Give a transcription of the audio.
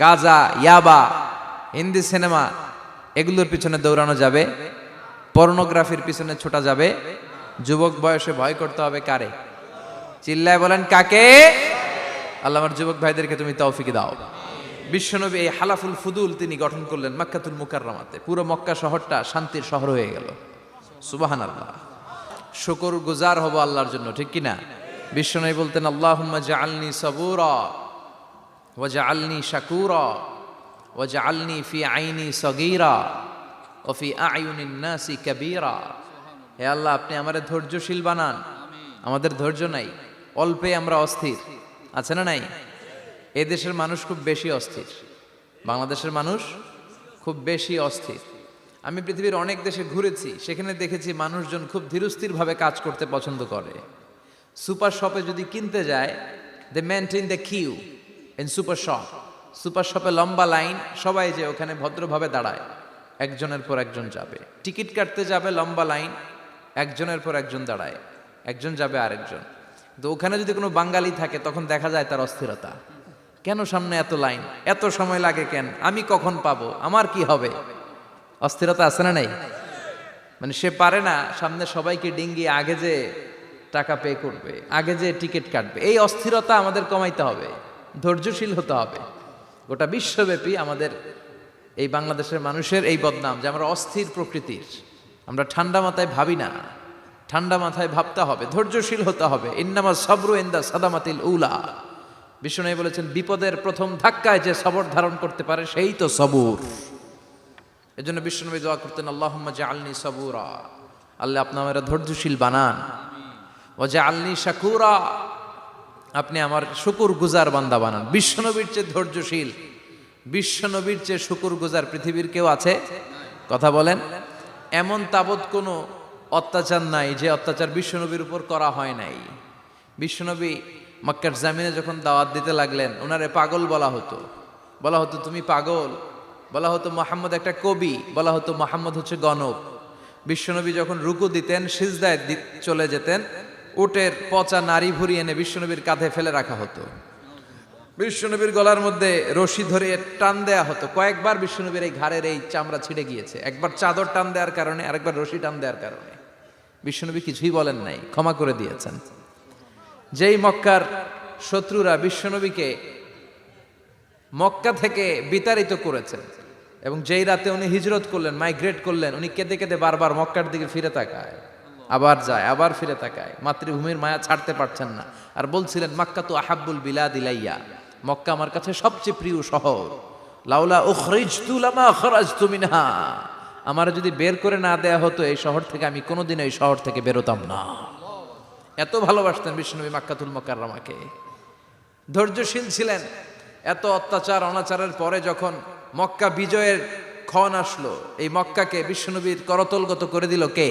গাজা, ইয়াবা, হিন্দি সিনেমা, এগুলোর পিছনে দৌড়ানো যাবে। পর্নোগ্রাফির পিছনে ছোটা যাবে। যুবক বয়সে ভয় করতে হবে কারে? চিল্লায় বলেন, কাকে? আল্লাহ আমার যুবক ভাইদেরকে তুমি তৌফিক দাও। বিশ্বনবী এই হালাফুল ফুদুল তিনি গঠন করলেন মক্কাতুল মুকাররমাতে। পুরো মক্কা শহরটা শান্তির শহর হয়ে গেল। সুবাহান আল্লাহ শুকর গুজার হব আল্লাহর জন্য, ঠিক কি না বিশ্বনবী বলতেন, আল্লাহুম্মা জাআলনি সাবুরা। ওয়া জাআলনি শাকুরা ওয়া জাআলনি ফি আইনি সগীরা ও ফি আয়ুনিন নাসি কাবীরা হে আল্লাহ, আপনি আমাদের ধৈর্যশীল বানান। আমাদের ধৈর্য নাই। অল্পে আমরা অস্থির। আছে না নাই? এ দেশের মানুষ খুব বেশি অস্থির। বাংলাদেশের মানুষ খুব বেশি অস্থির। আমি পৃথিবীর অনেক দেশে ঘুরেছি, সেখানে দেখেছি মানুষজন খুব ধীরস্থিরভাবে কাজ করতে পছন্দ করে। সুপার শপে যদি কিনতে যায় they maintain the queue in super shop super শপে লম্বা লাইন সবাই যে ওখানে ভদ্রভাবে দাঁড়ায়। একজনের পর একজন যাবে। টিকিট কাটতে যাবে লম্বা লাইন একজনের পর একজন দাঁড়ায়। একজন যাবে আরেকজন। তো ওখানে যদি কোনো বাঙালি থাকে, তখন দেখা যায় তার অস্থিরতা। কেন সামনে এত লাইন এত সময় লাগে কেন? আমি কখন পাবো? আমার কি হবে? অস্থিরতা আছে না নাই? মানে সে পারে না, সামনে সবাইকে ডিঙ্গিয়ে আগে যে টাকা পে করবে, আগে যে টিকিট কাটবে। এই অস্থিরতা আমাদের কমাইতে হবে। ধৈর্যশীল হতে হবে। গোটা বিশ্বব্যাপী আমাদের এই বাংলাদেশের মানুষের এই বদনাম যে আমরা অস্থির প্রকৃতির, আমরা ঠান্ডা মাথায় ভাবি না। ঠান্ডা মাথায় ভাবতে হবে ধৈর্যশীল হতে হবে। ইন্নামা সবরু ইন্দা সাদামাতিল উলা। বিষ্ণু বলেছেন, বিপদের প্রথম ধাক্কায় যে সবর ধারণ করতে পারে সেই তো সবুর। এজন্য বিশ্বনবী দোয়া করতেন, আল্লাহুম্মা জাআলনি সাবুরা। আল্লাহ আপনি আমার ধৈর্যশীল বানান। ও যে জাআলনি শাকুরা। আপনি আমার শুকুর গুজার বান্দা বানান। বিশ্বনবীর চেয়ে ধৈর্যশীল। বিশ্বনবীর চেয়ে শুকুর গুজার পৃথিবীর কেউ আছে? কথা বলেন। এমন তাবৎ কোনো অত্যাচার নাই যে অত্যাচার বিশ্বনবীর উপর করা হয় নাই। বিশ্বনবী মক্কার জামিনে যখন দাওয়াত দিতে লাগলেন ওনারে পাগল বলা হতো। বলা হতো, তুমি পাগল। বলা হতো, মোহাম্মদ একটা কবি। বলা হতো, মোহাম্মদ হচ্ছে গণক। বিশ্বনবী যখন রুকু দিতেন, সিজদায় চলে যেতেন উটের পচা নারী ভুরি এনে বিশ্বনবীর কাঁধে ফেলে রাখা হতো। বিশ্বনবীর গলার মধ্যে রশি ধরে টান দেয়া হতো। কয়েকবার বিশ্বনবীর এই ঘাড়ের এই চামড়া ছিঁড়ে গিয়েছে। একবার চাদর টান দেওয়ার কারণে, আরেকবার রশি টান দেওয়ার কারণে। বিশ্বনবী কিছুই বলেন নাই, ক্ষমা করে দিয়েছেন। যেই মক্কার শত্রুরা বিশ্বনবীকে মক্কা থেকে বিতাড়িত করেছেন এবং যেই রাতে উনি হিজরত করলেন, মাইগ্রেট করলেন, উনি কেঁদে কেঁদে বারবার মক্কার দিকে ফিরে তাকায়। আবার যায়, আবার ফিরে তাকায়। মাতৃভূমির মায়া ছাড়তে পারছেন না। আর বলছিলেন, মক্কা তো আহাব্বুল বিলাদ ইলাইয়া মক্কা আমার কাছে সবচেয়ে প্রিয় শহর। লাউলা আমার যদি বের করে না দেয়া হতো, এই শহর থেকে আমি কোনোদিন এই শহর থেকে বেরোতাম না। এত ভালোবাসতেন বিষ্ণুবী মাক্কাতুল মকাররমাকে। ধৈর্যশীল ছিলেন। এত অত্যাচার, অনাচারের পরে যখন মক্কা বিজয়ের ক্ষণ আসলো, এই মক্কাকে বিশ্বনবীর করতলগত করে দিল কে?